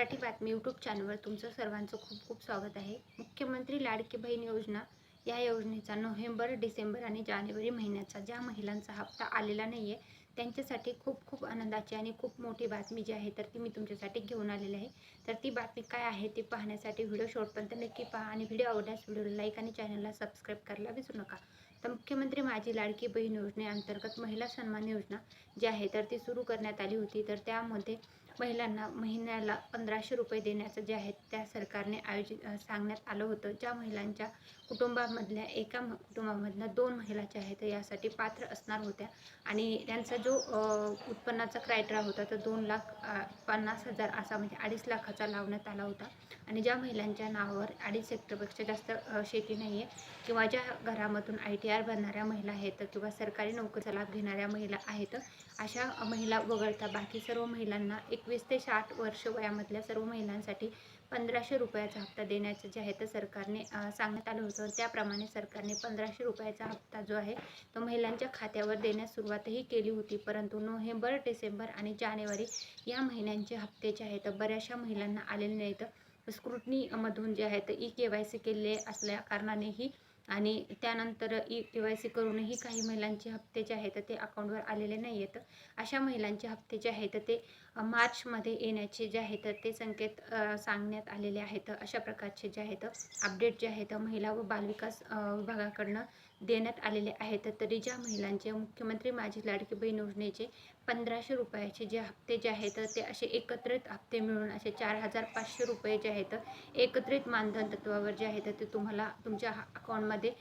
मराठी बातमी यूट्यूब चॅनलवर तुमचं सर्वांचं खूप खूप स्वागत आहे. मुख्यमंत्री लाडकी बहीण योजना या योजनेचा नोव्हेंबर डिसेंबर आणि जानेवारी महिन्याचा ज्या महिलांचा हप्ता आलेला नाही आहे त्यांच्यासाठी खूप खूप आनंदाची आणि खूप मोठी बातमी जी आहे तर ती मी तुमच्यासाठी घेऊन आलेली आहे. तर ती बातमी काय आहे ती पाहण्यासाठी व्हिडिओ शॉर्टपर्यंत नक्की पहा आणि व्हिडिओ आवडल्यास व्हिडिओला लाईक आणि चॅनलला सबस्क्राईब करायला विसरू नका. तर मुख्यमंत्री माझी लाडकी बहीण योजनेअंतर्गत महिला सन्मान योजना जी आहे तर ती सुरू करण्यात आली होती. तर त्यामध्ये महिलांना महिन्याला पंधराशे रुपये देण्याचं जे आहे त्या सरकारने आयोजित सांगण्यात आलं होतं. ज्या महिलांच्या कुटुंबामधल्या एका कुटुंबामधल्या दोन महिला ज्या आहेत यासाठी पात्र असणार होत्या. आणि त्यांचा जो उत्पन्नाचा क्रायटेरिया होता तो दोन लाख पन्नास हजार असा म्हणजे अडीच लाखाचा लावण्यात आला होता. आणि ज्या महिलांच्या नावावर अडीच हेक्टरपेक्षा जास्त शेती नाही आहे किंवा ज्या घरामधून आय टी आर भरणाऱ्या महिला आहेत किंवा सरकारी नोकरीचा लाभ घेणाऱ्या महिला आहेत अशा महिला वगळता बाकी सर्व महिलांना एक एकवीस ते साठ वर्ष वयामधल्या सर्व महिलांसाठी पंधराशे रुपयाचा हप्ता देण्याचं जे आहे तर सरकारने सांगण्यात आलं होतं. त्याप्रमाणे सरकारने पंधराशे रुपयाचा हप्ता जो आहे तो महिलांच्या खात्यावर देण्यास सुरुवातही केली होती. परंतु नोव्हेंबर डिसेंबर आणि जानेवारी या महिन्यांचे हप्ते जे आहेत बऱ्याचशा महिलांना आलेले नाहीत. स्क्रुटनीमधून जे आहेत ई के वाय सी केलेले असल्या कारणानेही आणि त्यानंतर ई के वाय सी करूनही काही महिलांचे हप्ते जे आहेत ते अकाउंटवर आलेले नाही आहेत अशा महिलांचे हप्ते जे आहेत ते मार्चमध्ये येण्याचे जे आहेत ते संकेत सांगण्यात आलेले आहेत. अशा प्रकारचे जे आहेत अपडेट जे आहेत महिला व बालविकास विभागाकडनं देण्यात आलेले आहेत. तरी ज्या महिलांचे मुख्यमंत्री माझी लाडकी बहीण योजनेचे पंधराशे रुपयाचे जे हप्ते जे आहेत ते असे एकत्रित हप्ते मिळून असे चार हजार पाचशे रुपये जे आहेत एकत्रित मानधन तत्वावर जे आहेत ते तुम्हाला तुमच्या अकाउंटमध्ये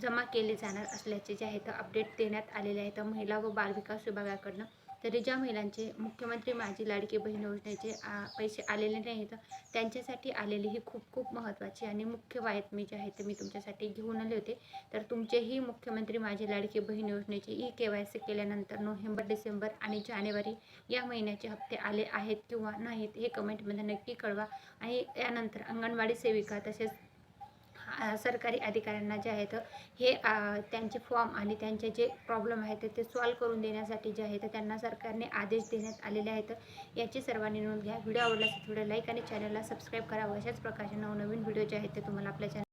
जमा केले जाणार असल्याचे जे आहेत अपडेट देण्यात आलेले आहेत. महिला व बालविकास विभागाकडनं तरी ज्या महिलांचे मुख्यमंत्री माझी लाडकी बहीण योजनेचे आ, पैसे आलेले नाहीत त्यांच्यासाठी आलेली ही खूप खूप महत्त्वाची आणि मुख्य बातमी जी आहे ते मी तुमच्यासाठी घेऊन आले होते. तर तर तुमचेही मुख्यमंत्री माझी लाडकी बहीण योजनेची ई के वाय सी केल्यानंतर नोव्हेंबर डिसेंबर आणि जानेवारी या महिन्याचे हप्ते आले आहेत किंवा नाहीत हे कमेंटमध्ये नक्की कळवा. आणि यानंतर अंगणवाडी सेविका तसेच सरकारी अधिकाऱ्यांना जे आहेत हे त्यांचे फॉर्म आणि त्यांचे जे प्रॉब्लेम आहेत ते सॉल्व करून देण्यासाठी जे आहेत त्यांना सरकारने आदेश देण्यात आलेले आहेत. याची सर्वांनी नोंद घ्या. व्हिडिओ आवडल्यास थोडं लाईक आणि चॅनलला सबस्क्राईब करा अशाच प्रकारचे नवनवीन व्हिडिओ जे आहेत ते तुम्हाला आपल्या चॅनल